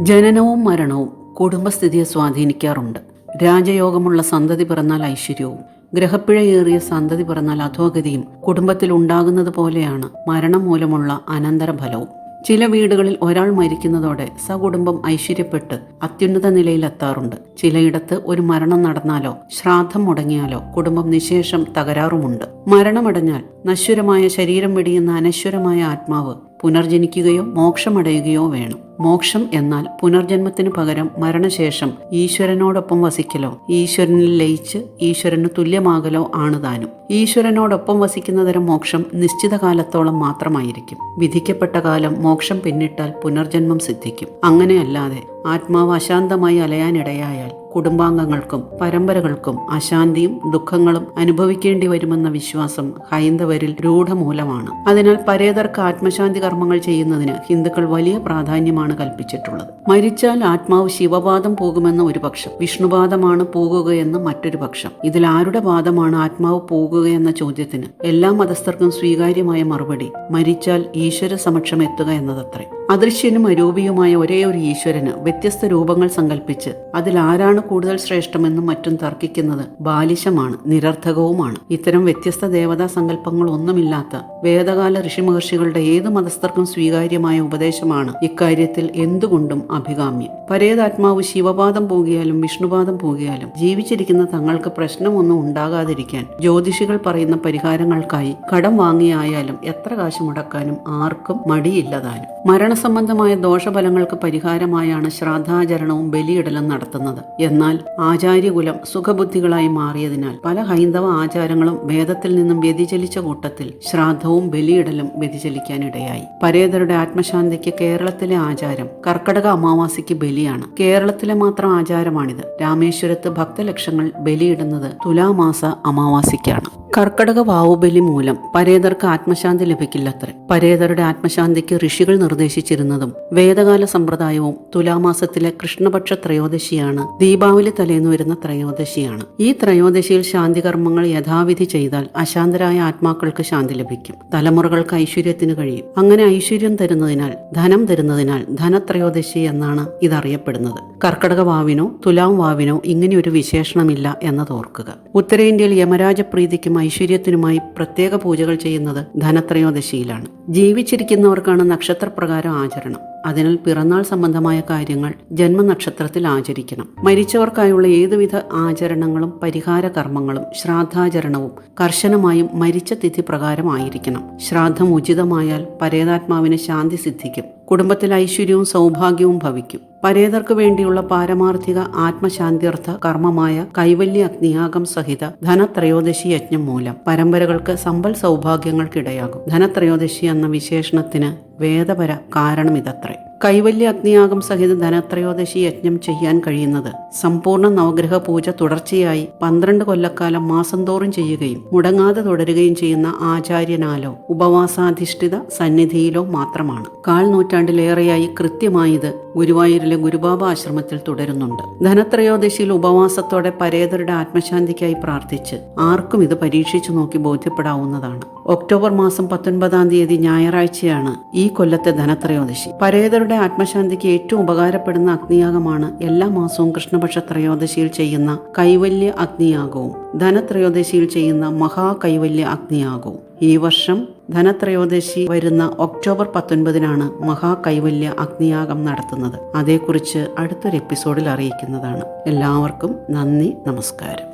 ജനനവും മരണവും കുടുംബസ്ഥിതിയെ സ്വാധീനിക്കാറുണ്ട്. രാജയോഗമുള്ള സന്തതി പിറന്നാൽ ഐശ്വര്യവും ഗ്രഹപ്പിഴയേറിയ സന്തതി പിറന്നാൽ അധോഗതിയും കുടുംബത്തിൽ ഉണ്ടാകുന്നത് പോലെയാണ് മരണം മൂലമുള്ള അനന്തരഫലവും. ചില വീടുകളിൽ ഒരാൾ മരിക്കുന്നതോടെ സകുടുംബം ഐശ്വര്യപ്പെട്ട് അത്യുന്നത നിലയിലെത്താറുണ്ട്. ചിലയിടത്ത് ഒരു മരണം നടന്നാലോ ശ്രാദ്ധം മുടങ്ങിയാലോ കുടുംബം നിശേഷം തകരാറുമുണ്ട്. മരണമടഞ്ഞാൽ നശ്വരമായ ശരീരം വെടിയുന്ന അനശ്വരമായ ആത്മാവ് പുനർജനിക്കുകയോ മോക്ഷമടയുകയോ വേണം. മോക്ഷം എന്നാൽ പുനർജന്മത്തിനു പകരം മരണശേഷം ഈശ്വരനോടൊപ്പം വസിക്കലോ ഈശ്വരനിൽ ലയിച്ച് ഈശ്വരന് തുല്യമാകലോ ആണ് താനും. ഈശ്വരനോടൊപ്പം വസിക്കുന്ന തരം മോക്ഷം നിശ്ചിത കാലത്തോളം മാത്രമായിരിക്കും. വിധിക്കപ്പെട്ട കാലം മോക്ഷം പിന്നിട്ടാൽ പുനർജന്മം സിദ്ധിക്കും. അങ്ങനെയല്ലാതെ ആത്മാവ് അശാന്തമായി അലയാനിടയായാൽ കുടുംബാംഗങ്ങൾക്കും പരമ്പരകൾക്കും അശാന്തിയും ദുഃഖങ്ങളും അനുഭവിക്കേണ്ടി വരുമെന്ന വിശ്വാസം ഹൈന്ദവരിൽ രൂഢമൂലമാണ്. അതിനാൽ പരേതർക്ക് ആത്മശാന്തി കർമ്മങ്ങൾ ചെയ്യുന്നതിന് ഹിന്ദുക്കൾ വലിയ പ്രാധാന്യമാണ് കൽപ്പിച്ചിട്ടുള്ളത്. മരിച്ചാൽ ആത്മാവ് ശിവപാദം പോകുമെന്ന ഒരു പക്ഷം വിഷ്ണുപാദമാണ് പോകുകയെന്ന് മറ്റൊരു പക്ഷം. ഇതിൽ ആരുടെ പാദമാണ് ആത്മാവ് പോകുകയെന്ന ചോദ്യത്തിന് എല്ലാ മതസ്ഥർക്കും സ്വീകാര്യമായ മറുപടി മരിച്ചാൽ ഈശ്വര സമക്ഷം എത്തുക എന്നതത്രേ. അദൃശ്യനും അരൂപിയുമായ ഒരേ ഒരു ഈശ്വരന് വ്യത്യസ്ത രൂപങ്ങൾ സങ്കല്പിച്ച് അതിൽ ആരാണ് കൂടുതൽ ശ്രേഷ്ഠമെന്നും മറ്റും തർക്കിക്കുന്നത് ബാലിശമാണ് നിരർത്ഥകവുമാണ്. ഇത്തരം വ്യത്യസ്ത ദേവതാ സങ്കല്പങ്ങൾ ഒന്നുമില്ലാത്ത വേദകാല ഋഷി ഋഷിമഹർഷികളുടെ ഏത് മതസ്ഥർക്കും സ്വീകാര്യമായ ഉപദേശമാണ് ഇക്കാര്യത്തിൽ എന്തുകൊണ്ടും അഭികാമ്യം. പരേതാത്മാവ് ശിവപാദം പോകിയാലും വിഷ്ണുപാദം പോകിയാലും ജീവിച്ചിരിക്കുന്ന തങ്ങൾക്ക് പ്രശ്നമൊന്നും ഉണ്ടാകാതിരിക്കാൻ ജ്യോതിഷികൾ പറയുന്ന പരിഹാരങ്ങൾക്കായി കടം വാങ്ങിയായാലും എത്ര കാശ് മുടക്കാനും ആർക്കും മടിയില്ലതാനും. മരണസംബന്ധമായ ദോഷഫലങ്ങൾക്ക് പരിഹാരമായാണ് ശ്രാദ്ധാചരണവും ബലിയിടലും നടത്തുന്നത്. എന്നാൽ ആചാര്യകുലം സുഖബുദ്ധികളായി മാറിയതിനാൽ പല ഹൈന്ദവ ആചാരങ്ങളും വേദത്തിൽ നിന്നും വ്യതിചലിച്ച കൂട്ടത്തിൽ ശ്രാദ്ധവും ബലിയിടലും വ്യതിചലിക്കാനിടയായി. പരേതരുടെ ആത്മശാന്തിക്ക് കേരളത്തിലെ ആചാരം കർക്കടക അമാവാസിക്ക് ബലിയാണ്. കേരളത്തിലെ മാത്രം ആചാരമാണിത്. രാമേശ്വരത്ത് ഭക്തലക്ഷങ്ങൾ ബലിയിടുന്നത് തുലാമാസ അമാവാസിക്കാണ്. കർക്കടക വാവുബലി മൂലം പരേതർക്ക് ആത്മശാന്തി ലഭിക്കില്ലത്രേ. പരേതരുടെ ആത്മശാന്തിക്ക് ഋഷികൾ നിർദ്ദേശിച്ചിരുന്നതും വേദകാല സമ്പ്രദായവും തുലാമാസത്തിലെ കൃഷ്ണപക്ഷ ത്രയോദശിയാണ് ദീപാവലി തലേന്ന് വരുന്ന ത്രയോദശിയാണ്. ഈ ത്രയോദശിയിൽ ശാന്തികർമ്മങ്ങൾ യഥാവിധി ചെയ്താൽ അശാന്തരായ ആത്മാക്കൾക്ക് ശാന്തി ലഭിക്കും. തലമുറകൾക്ക് ഐശ്വര്യത്തിന് കഴിയും. അങ്ങനെ ഐശ്വര്യം തരുന്നതിനാൽ ധനം തരുന്നതിനാൽ ധനത്രയോദശി എന്നാണ് ഇതറിയപ്പെടുന്നത്. കർക്കടക വാവിനോ തുലാം വാവിനോ ഇങ്ങനെയൊരു വിശേഷണമില്ല എന്നതോർക്കുക ഉത്തരേന്ത്യയിൽ യമരാജപ്രീതിക്കും ഐശ്വര്യത്തിനുമായി പ്രത്യേക പൂജകൾ ചെയ്യുന്നത് ധനത്രയോദശിയിലാണ്. ജീവിച്ചിരിക്കുന്നവർക്കാണ് നക്ഷത്രപ്രകാരം ആചരണം. അതിനാൽ പിറന്നാൾ സംബന്ധമായ കാര്യങ്ങൾ ജന്മനക്ഷത്രത്തിൽ ആചരിക്കണം. മരിച്ചവർക്കായുള്ള ഏതുവിധ ആചരണങ്ങളും പരിഹാര കർമ്മങ്ങളും ശ്രാദ്ധാചരണവും കർശനമായും മരിച്ച തിഥി പ്രകാരം ആയിരിക്കണം. ശ്രാദ്ധം ഉചിതമായാൽ പരേതാത്മാവിന് ശാന്തി സിദ്ധിക്കും. കുടുംബത്തിൽ ഐശ്വര്യവും സൗഭാഗ്യവും ഭവിക്കും. പരേതർക്ക് വേണ്ടിയുള്ള പാരമാർത്ഥിക ആത്മശാന്തിയർത്ഥ കർമ്മമായ കൈവല്യ അഗ്നിയാഗം സഹിത ധനത്രയോദശി യജ്ഞം മൂലം പരമ്പരകൾക്ക് സമ്പൽ സൗഭാഗ്യങ്ങൾക്കിടയാകും. ധനത്രയോദശി എന്ന വിശേഷണത്തിന് വേദപര കാരണം ഇതത്രേ കൈവല്യ അഗ്നിയാഗം സഹിത ധനത്രയോദശി യജ്ഞം ചെയ്യാൻ കഴിയുന്നത്. സമ്പൂർണ നവഗ്രഹ പൂജ തുടർച്ചയായി പന്ത്രണ്ട് കൊല്ലക്കാലം മാസം തോറും ചെയ്യുകയും മുടങ്ങാതെ തുടരുകയും ചെയ്യുന്ന ആചാര്യനാലോ ഉപവാസാധിഷ്ഠിത സന്നിധിയിലോ മാത്രമാണ്. കാൽ നൂറ്റാണ്ടിലേറെയായി കൃത്യമായത് ഗുരുവായൂരിലെ ഗുരുബാബ ആശ്രമത്തിൽ തുടരുന്നുണ്ട്. ധനത്രയോദശിയിൽ ഉപവാസത്തോടെ പരേതരുടെ ആത്മശാന്തിക്കായി പ്രാർത്ഥിച്ച് ആർക്കും ഇത് പരീക്ഷിച്ചു നോക്കി ബോധ്യപ്പെടാവുന്നതാണ്. ഒക്ടോബർ മാസം പത്തൊൻപതാം തീയതി ഞായറാഴ്ചയാണ് ഈ കൊല്ലത്തെ ധനത്രയോദശി. പരേതരുടെ ആത്മശാന്തിക്ക് ഏറ്റവും ഉപകാരപ്പെടുന്ന അഗ്നിയാഗമാണ് എല്ലാ മാസവും കൃഷ്ണപക്ഷ ത്രയോദശിയിൽ ചെയ്യുന്ന കൈവല്യ അഗ്നിയാഗവും. ധനത്രയോദശിയിൽ ചെയ്യുന്ന മഹാകൈവല്യ അഗ്നിയാഗവും. ഈ വർഷം ധനത്രയോദശി വരുന്ന ഒക്ടോബർ പത്തൊൻപതിനാണ് മഹാകൈവല്യ അഗ്നിയാഗം നടത്തുന്നത്. അതേക്കുറിച്ച് അടുത്തൊരു എപ്പിസോഡിൽ അറിയിക്കുന്നതാണ്. എല്ലാവർക്കും നന്ദി നമസ്കാരം.